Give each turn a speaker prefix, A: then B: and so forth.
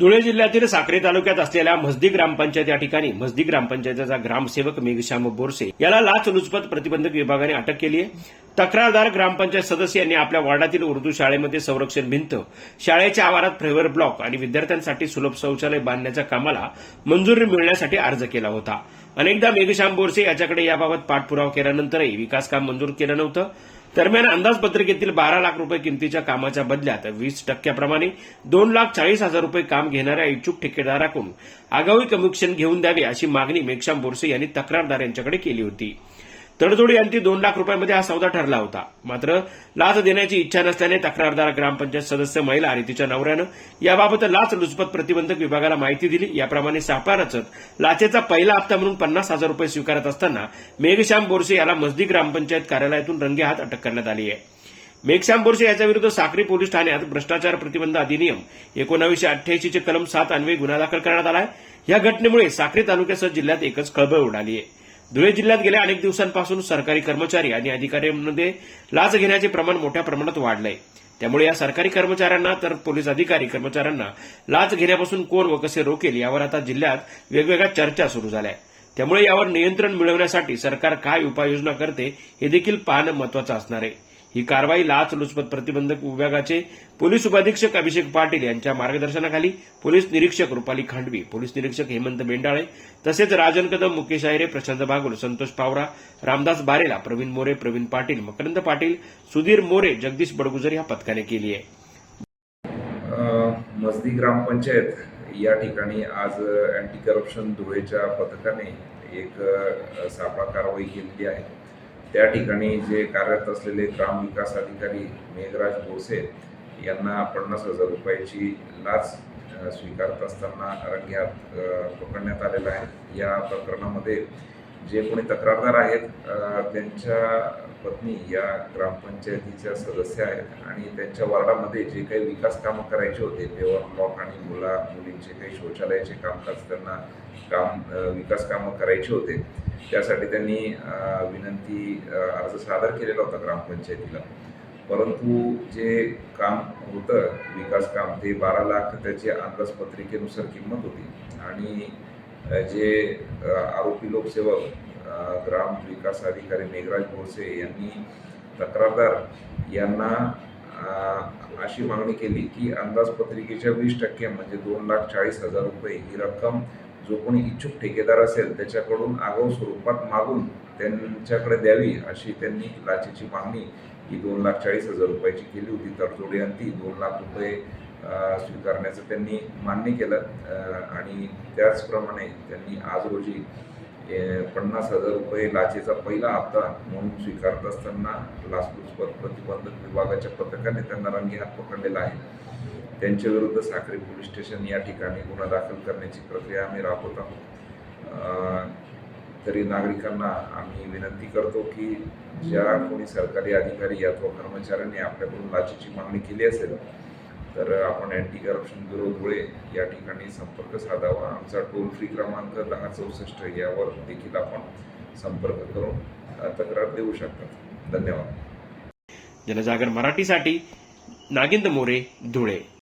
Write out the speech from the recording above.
A: धुळे जिल्ह्यातील साक्री तालुक्यात असलेल्या मस्दी ग्रामपंचायत या ठिकाणी मस्दी ग्रामपंचायतीचा ग्रामसेवक मेघश्याम बोरसे याला लाचलुचपत प्रतिबंधक विभागाने अटक केली आहे. तक्रारदार ग्रामपंचायत सदस्य यांनी आपल्या वार्डातील उर्दू शाळेमध्ये संरक्षण भिंत शाळेच्या आवारात फ्लेवर ब्लॉक आणि विद्यार्थ्यांसाठी सुलभ शौचालय बांधण्याच्या कामाला मंजुरी मिळण्यासाठी अर्ज केला होता. अनेकदा मेघश्याम बोरसे याच्याकडे याबाबत पाठपुरावा केल्यानंतरही विकास काम मंजूर केलं नव्हतं. दरम्यान अंदाजपत्रिकेतील बारा लाख रुपये किमतीच्या कामाच्या बदल्यात वीस टक्क्याप्रमाणे दोन लाख चाळीस हजार रुपये काम घेणाऱ्या इच्छुक ठेकेदाराकडून आगाऊ कमिशन घेऊन द्यावे अशी मागणी मेघशाम बोरसे यांनी तक्रारदार यांच्याकडे केली होती. तडजोडी अंती दोन लाख रुपयांमध्ये हा सौदा ठरला होता. मात्र लाच देण्याची इच्छा नसल्याने तक्रारदार ग्रामपंचायत सदस्य महिला आणि तिच्या नवऱ्यानं याबाबत लाच लुचपत प्रतिबंधक विभागाला माहिती दिली. याप्रमाणे सापळा रचत लाचेचा पहिला हप्ता म्हणून पन्नास हजार रुपये स्वीकारत असताना मेघश्याम बोरसे याला मस्दी ग्रामपंचायत कार्यालयातून रंगेहात अटक करण्यात आली आहे. मेघश्याम बोरसे याच्याविरुद्ध साक्री पोलीस ठाण्यात भ्रष्टाचार प्रतिबंध अधिनियम एकोणावीसशे अठ्ठ्याऐंशीचे कलम सात अन्वये गुन्हा दाखल करण्यात आला आहे या घटनेमुळे साक्री तालुक्यासह जिल्ह्यात एकच खळबळ उडाली आहे. धुळे जिल्ह्यात गेल्या अनेक दिवसांपासून सरकारी कर्मचारी आणि अधिकाऱ्यांमध्ये लाच घेण्याचे प्रमाण मोठ्या प्रमाणात वाढलंय. त्यामुळे या सरकारी कर्मचाऱ्यांना तर पोलीस अधिकारी कर्मचाऱ्यांना लाच घेण्यापासून कोण व कसे रोकेल यावर आता जिल्ह्यात वेगवेगळ्या चर्चा सुरू झाल्या त्यामुळे यावर नियंत्रण मिळवण्यासाठी सरकार काय उपाययोजना करते हे देखील पाहणं महत्वाचं असणार आहे. ही कारवाई लाच लुचपत प्रतिबंधक विभागाचे पोलीस उपाधीक्षक अभिषेक पाटील यांच्या मार्गदर्शनाखाली पोलीस निरीक्षक रुपाली खांडवी पोलीस निरीक्षक हेमंत बेंडाळे तसेच राजन कदम मुकेश आयरे प्रशांत बागुल संतोष पावरा रामदास बारेला प्रवीण मोरे प्रवीण पाटील मकरंद पाटील सुधीर मोरे जगदीश बडगुजर या पथकाने केली आहे.
B: अ, ग्रामपंचायत या ठिकाणी आज अँटी करप्शन धुळेच्या पथकाने एक सापळा कारवाई केलेली आहे. त्या ठिकाणी जे कार्यरत असलेले ग्रामविकास अधिकारी मेघराज बोरसे यांना पन्नास हजार रुपयाची लाच स्वीकारत असताना रंग्यात पकडण्यात आलेला आहे. या प्रकरणामध्ये जे कोणी तक्रारदार आहेत त्यांच्या पत्नी या ग्रामपंचायतीच्या सदस्य आहेत आणि त्यांच्या वार्डामध्ये जे काही विकास कामं करायचे होते पेवर ब्लॉक आणि मुला मुलींचे काही शौचालयाचे कामकाज त्यांना काम विकास कामं करायचे होते त्यासाठी त्यांनी विनंती अर्ज सादर केलेला होता ग्रामपंचायतीला. परंतु जे काम होतं विकास काम ते बारा लाख त्याची अंदाजपत्रिकेनुसार किंमत होती आणि जे आरोपी लोकसेवक ग्राम विकास अधिकारी मेघराज भोसे यांनी तक्रारदार यांना अशी मागणी केली की अंदाजपत्रिकेच्या वीस टक्के म्हणजे दोन लाख चाळीस हजार रुपये ही रक्कम जो कोणी इच्छुक ठेकेदार असेल त्याच्याकडून आगाऊ स्वरूपात मागून त्यांच्याकडे द्यावी अशी त्यांनी लाचेची मागणी ही दोन लाख चाळीस हजार रुपयाची केली होती. तडजोडी अंती दोन लाख रुपये स्वीकारण्याचं त्यांनी मान्य केलं. आणि त्याचप्रमाणे त्यांनी आज रोजी पन्नास हजार रुपये लाचेचा पहिला हप्ता म्हणून स्वीकारत असताना लाचलुचपत प्रतिबंधक विभागाच्या पथकाने त्यांना रंगी हात पकडलेला आहे. त्यांच्या विरुद्ध पोलीस स्टेशन या ठिकाणी गुन्हा दाखल करण्याची प्रक्रिया आम्ही राबवत आहोत. तरी नागरिकांना आम्ही विनंती करतो की ज्या कोणी सरकारी अधिकारी अथवा कर्मचाऱ्यांनी आपल्याकडून लाचेची मागणी केली असेल तर आपण अँटी करप्शन ब्युरो धुळे या ठिकाणी संपर्क साधावा. आमचा टोल फ्री क्रमांक दहा चौसष्ट यावर देखील आपण संपर्क करून तक्रार देऊ शकतात धन्यवाद.
A: जनजागर मराठीसाठी नागिंद मोरे धुळे.